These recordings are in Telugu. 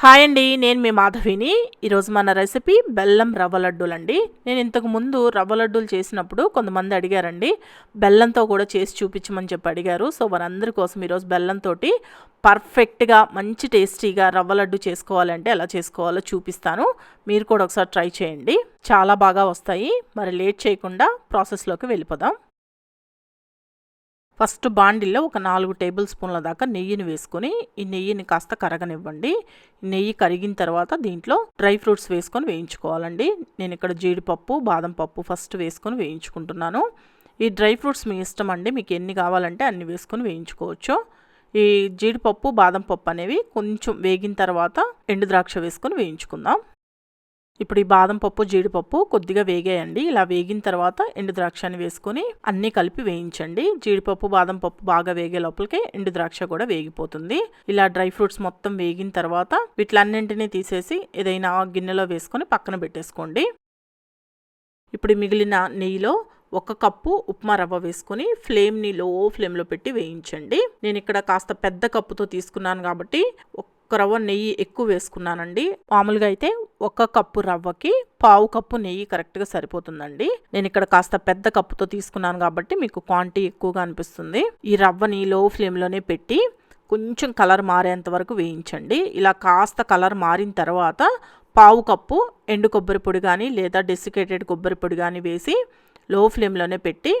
హాయ్ అండి నేను మీ మాధవిని. ఈరోజు మన రెసిపీ బెల్లం రవ్వ లడ్డూలు అండి నేను ఇంతకు ముందు రవ్వ లడ్డూలు చేసినప్పుడు కొంతమంది అడిగారండి. బెల్లంతో కూడా చేసి చూపించమని చెప్పి అడిగారు. సో వారందరి కోసం ఈరోజు బెల్లంతో పర్ఫెక్ట్గా మంచి టేస్టీగా రవ్వ లడ్డు చేసుకోవాలంటే ఎలా చేసుకోవాలో చూపిస్తాను. మీరు కూడా ఒకసారి ట్రై చేయండి. చాలా బాగా వస్తాయి. మరి లేట్ చేయకుండా ప్రాసెస్లోకి వెళ్ళిపోదాం. ఫస్ట్ బాండిల్లో ఒక నాలుగు టేబుల్ స్పూన్ల దాకా నెయ్యిని వేసుకొని ఈ నెయ్యిని కాస్త కరగనివ్వండి. నెయ్యి కరిగిన తర్వాత దీంట్లో డ్రై ఫ్రూట్స్ వేసుకొని వేయించుకోవాలండి. నేను ఇక్కడ జీడిపప్పు బాదం పప్పు ఫస్ట్ వేసుకొని వేయించుకుంటున్నాను. ఈ డ్రై ఫ్రూట్స్ మీ ఇష్టం అండి మీకు ఎన్ని కావాలంటే అన్ని వేసుకొని వేయించుకోవచ్చు. ఈ జీడిపప్పు బాదం పప్పు అనేవి కొంచెం వేగిన తర్వాత ఎండు ద్రాక్ష వేసుకొని వేయించుకుందాం. ఇప్పుడు ఈ బాదం పప్పు జీడిపప్పు కొద్దిగా వేగేయండి. ఇలా వేగిన తర్వాత ఎండు ద్రాక్షని వేసుకొని అన్నీ కలిపి వేయించండి. జీడిపప్పు బాదం పప్పు బాగా వేగే లోపలికి ఎండు ద్రాక్ష కూడా వేగిపోతుంది. ఇలా డ్రై ఫ్రూట్స్ మొత్తం వేగిన తర్వాత వీటిలన్నింటినీ తీసేసి ఏదైనా గిన్నెలో వేసుకొని పక్కన పెట్టేసుకోండి. ఇప్పుడు మిగిలిన నెయ్యిలో ఒక కప్పు ఉప్మా రవ్వ వేసుకొని ఫ్లేమ్ని లో ఫ్లేమ్లో పెట్టి వేయించండి. నేను ఇక్కడ కాస్త పెద్ద కప్పుతో తీసుకున్నాను కాబట్టి ఒక రవ్వ నెయ్యి ఎక్కువ వేసుకున్నానండి. మామూలుగా అయితే ఒక కప్పు రవ్వకి పావు కప్పు నెయ్యి కరెక్ట్గా సరిపోతుందండి. నేను ఇక్కడ కాస్త పెద్ద కప్పుతో తీసుకున్నాను కాబట్టి మీకు క్వాంటిటీ ఎక్కువగా అనిపిస్తుంది. ఈ రవ్వని లో ఫ్లేమ్లోనే పెట్టి కొంచెం కలర్ మారేంత వరకు వేయించండి. ఇలా కాస్త కలర్ మారిన తర్వాత పావు కప్పు ఎండు కొబ్బరి పొడి కానీ లేదా డెసికేటెడ్ కొబ్బరి పొడి కానీ వేసి లో ఫ్లేమ్లోనే పెట్టి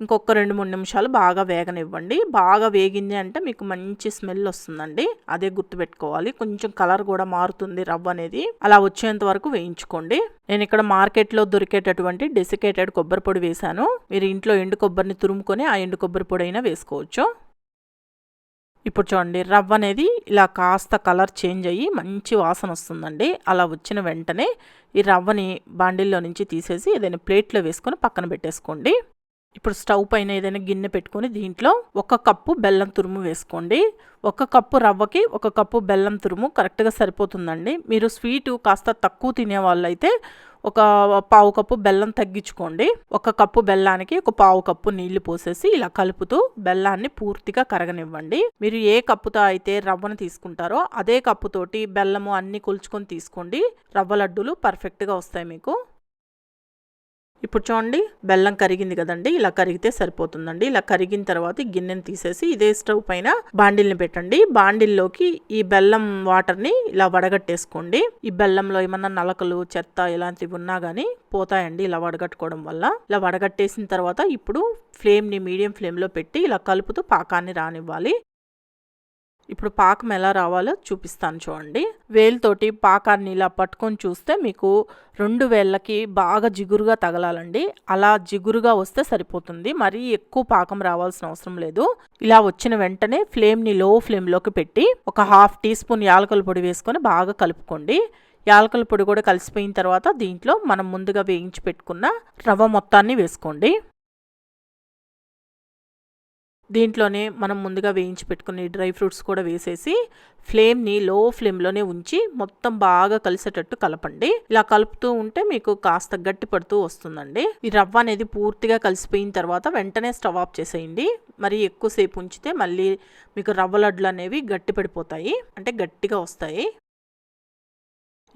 ఇంకొక రెండు మూడు నిమిషాలు బాగా వేగనివ్వండి. బాగా వేగింది అంటే మీకు మంచి స్మెల్ వస్తుందండి. అదే గుర్తుపెట్టుకోవాలి. కొంచెం కలర్ కూడా మారుతుంది రవ్వ అనేది. అలా వచ్చేంత వరకు వేయించుకోండి. నేను ఇక్కడ మార్కెట్లో దొరికేటటువంటి డెసికేటెడ్ కొబ్బరి పొడి వేశాను. మీరు ఇంట్లో ఎండు కొబ్బరిని తురుముకొని ఆ ఎండు కొబ్బరి పొడి అయినా వేసుకోవచ్చు. ఇప్పుడు చూడండి రవ్వ అనేది ఇలా కాస్త కలర్ చేంజ్ అయ్యి మంచి వాసన వస్తుందండి. అలా వచ్చిన వెంటనే ఈ రవ్వని బాండిల్లో నుంచి తీసేసి ఏదైనా ప్లేట్లో వేసుకొని పక్కన పెట్టేసుకోండి. ఇప్పుడు స్టవ్ పైన ఏదైనా గిన్నె పెట్టుకొని దీంట్లో ఒక కప్పు బెల్లం తురుము వేసుకోండి. ఒక కప్పు రవ్వకి ఒక కప్పు బెల్లం తురుము కరెక్ట్గా సరిపోతుందండి. మీరు స్వీటు కాస్త తక్కువ తినే వాళ్ళైతే ఒక పావు కప్పు బెల్లం తగ్గించుకోండి. ఒక కప్పు బెల్లానికి ఒక పావు కప్పు నీళ్ళు పోసేసి ఇలా కలుపుతూ బెల్లాన్ని పూర్తిగా కరగనివ్వండి. మీరు ఏ కప్పుతో అయితే రవ్వను తీసుకుంటారో అదే కప్పుతోటి బెల్లము అన్ని కొలుచుకొని తీసుకోండి. రవ్వ లడ్డూలు పర్ఫెక్ట్గా వస్తాయి మీకు. ఇప్పుడు చూడండి బెల్లం కరిగింది కదండి ఇలా కరిగితే సరిపోతుందండి. ఇలా కరిగిన తర్వాత గిన్నెని తీసేసి ఇదే స్టవ్ పైన బాండిల్ని పెట్టండి. బాండిల్లోకి ఈ బెల్లం వాటర్ని ఇలా వడగట్టేసుకోండి. ఈ బెల్లంలో ఏమన్నా నలకలు చెత్త ఇలాంటివి ఉన్నా కానీ పోతాయండి ఇలా వడగట్టుకోవడం వల్ల. ఇలా వడగట్టేసిన తర్వాత ఇప్పుడు ఫ్లేమ్ని మీడియం ఫ్లేమ్లో పెట్టి ఇలా కలుపుతూ పాకాన్ని రానివ్వాలి. ఇప్పుడు పాకం ఎలా రావాలో చూపిస్తాను చూడండి. వేలుతోటి పాకాన్ని ఇలా పట్టుకొని చూస్తే మీకు రెండు వేళ్ళకి బాగా జిగురుగా తగలాలండి. అలా జిగురుగా వస్తే సరిపోతుంది. మరీ ఎక్కువ పాకం రావాల్సిన అవసరం లేదు. ఇలా వచ్చిన వెంటనే ఫ్లేమ్ని లో ఫ్లేమ్లోకి పెట్టి ఒక హాఫ్ టీ స్పూన్ యాలకల పొడి వేసుకొని బాగా కలుపుకోండి. యాలకల పొడి కూడా కలిసిపోయిన తర్వాత దీంట్లో మనం ముందుగా వేయించి పెట్టుకున్న రవ్వ మొత్తాన్ని వేసుకోండి. దీంట్లోనే మనం ముందుగా వేయించి పెట్టుకుని డ్రై ఫ్రూట్స్ కూడా వేసేసి ఫ్లేమ్ని లో ఫ్లేమ్లోనే ఉంచి మొత్తం బాగా కలిసేటట్టు కలపండి. ఇలా కలుపుతూ ఉంటే మీకు కాస్త గట్టి పడుతూ వస్తుందండి. ఈ రవ్వ అనేది పూర్తిగా కలిసిపోయిన తర్వాత వెంటనే స్టవ్ ఆఫ్ చేసేయండి. మరి ఎక్కువసేపు ఉంచితే మళ్ళీ మీకు రవ్వ లడ్లు అనేవి గట్టి పడిపోతాయి. అంటే గట్టిగా వస్తాయి.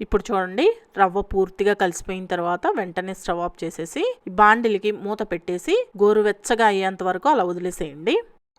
ఇప్పుడు చూడండి రవ్వ పూర్తిగా కలిసిపోయిన తర్వాత వెంటనే స్టవ్ ఆఫ్ చేసేసి బాండిలికి మూత పెట్టేసి గోరువెచ్చగా అయ్యేంత వరకు అలా వదిలేసేయండి.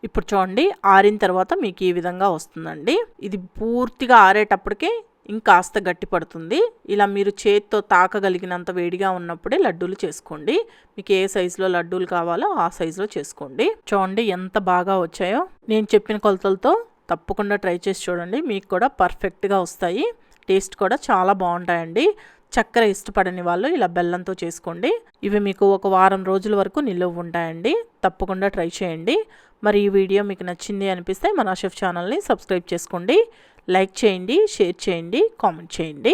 ఇప్పుడు చూడండి ఆరిన తర్వాత మీకు ఈ విధంగా వస్తుందండి. ఇది పూర్తిగా ఆరేటప్పటికే ఇంకాస్త గట్టి పడుతుంది. ఇలా మీరు చేతితో తాకగలిగినంత వేడిగా ఉన్నప్పుడే లడ్డూలు చేసుకోండి. మీకు ఏ సైజులో లడ్డూలు కావాలో ఆ సైజులో చేసుకోండి. చూడండి ఎంత బాగా వచ్చాయో. నేను చెప్పిన కొలతలతో తప్పకుండా ట్రై చేసి చూడండి. మీకు కూడా పర్ఫెక్ట్గా వస్తాయి. టేస్ట్ కూడా చాలా బాగుంటాయండి. చక్కెర ఇష్టపడని వాళ్ళు ఇలా బెల్లంతో చేసుకోండి. ఇవి మీకు ఒక వారం రోజుల వరకు నిలువ ఉంటాయండి. తప్పకుండా ట్రై చేయండి. మరి ఈ వీడియో మీకు నచ్చింది అనిపిస్తే మన షెఫ్ ఛానల్ని సబ్స్క్రైబ్ చేసుకోండి. లైక్ చేయండి షేర్ చేయండి కామెంట్ చేయండి.